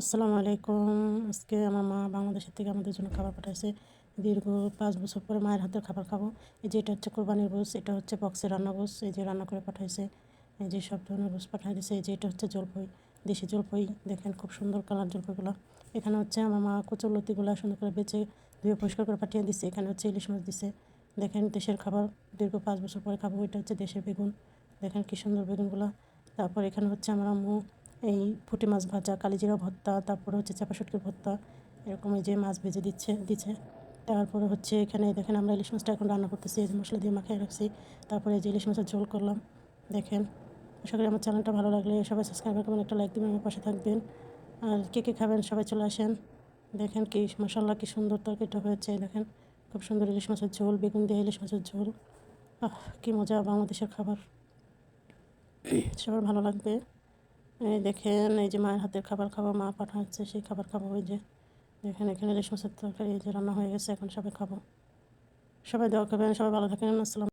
আসসালামু আলাইকুম। আজকে আমার মা বাংলাদেশের থেকে আমাদের জন্য খাবার পাঠাইছে। দীর্ঘ পাঁচ বছর পরে মায়ের হাতের খাবার খাব। এই যে এটা হচ্ছে কোরবানির গোস এটা হচ্ছে বক্সের রান্না গোস এই যে রান্না করে পাঠাইছে, এই যে সব ধরনের গোস পাঠাই দিয়েছে এই যে এটা হচ্ছে জলপই, দেশি জলপই। দেখেন খুব সুন্দর কালার জলপইগুলো। এখানে হচ্ছে আমার মা কচুরলতিগুলো সুন্দর করে বেছে ধুয়ে পরিষ্কার করে পাঠিয়ে দিচ্ছে এখানে হচ্ছে ইলিশ মাছ দিছে। দেখেন দেশের খাবার, দীর্ঘ পাঁচ বছর পরে খাব, এটা হচ্ছে দেশের বেগুন। দেখেন কী সুন্দর বেগুনগুলো। তারপর এখানে হচ্ছে আমার আম্মু এই পুঁটি মাছ ভাজা, কালিজিরা ভর্তা, তারপরে হচ্ছে চাপা শুটকির ভর্তা, এরকম এই যে মাছ ভেজে দিচ্ছে দিচ্ছে তারপরে হচ্ছে এখানে দেখেন আমরা ইলিশ মাছটা এখন রান্না করতেছি, এই মশলা দিয়ে মাখিয়ে রাখছি। তারপরে যে ইলিশ মাছের ঝোল করলাম, দেখেন। আশা করি আমার চ্যানেলটা ভালো লাগলে সবাই সাবস্ক্রাইব করবেন একটা লাইক দেবেন, আমার পাশে থাকবেন। আর কে কে খাবেন সবাই চলে আসেন। দেখেন কি মশাল্লা কি সুন্দর তরকারিটা হয়েছে দেখেন। খুব সুন্দর ইলিশ মাছের ঝোল, বেগুন দিয়ে ইলিশ মাছের ঝোল। আহ, কী মজা বাংলাদেশের খাবার। সবার ভালো লাগবে। এই দেখেন, এই যে মায়ের হাতের খাবার খাব মা পাঠাচ্ছে, সেই খাবার খাব ওই যে। দেখেন, এখানে রেশম তরকারি, এই যে রান্না হয়ে গেছে, এখন সবাই খাব। সবাই দেওয়া খাবেন সবাই ভালো থাকেন, আসসালাম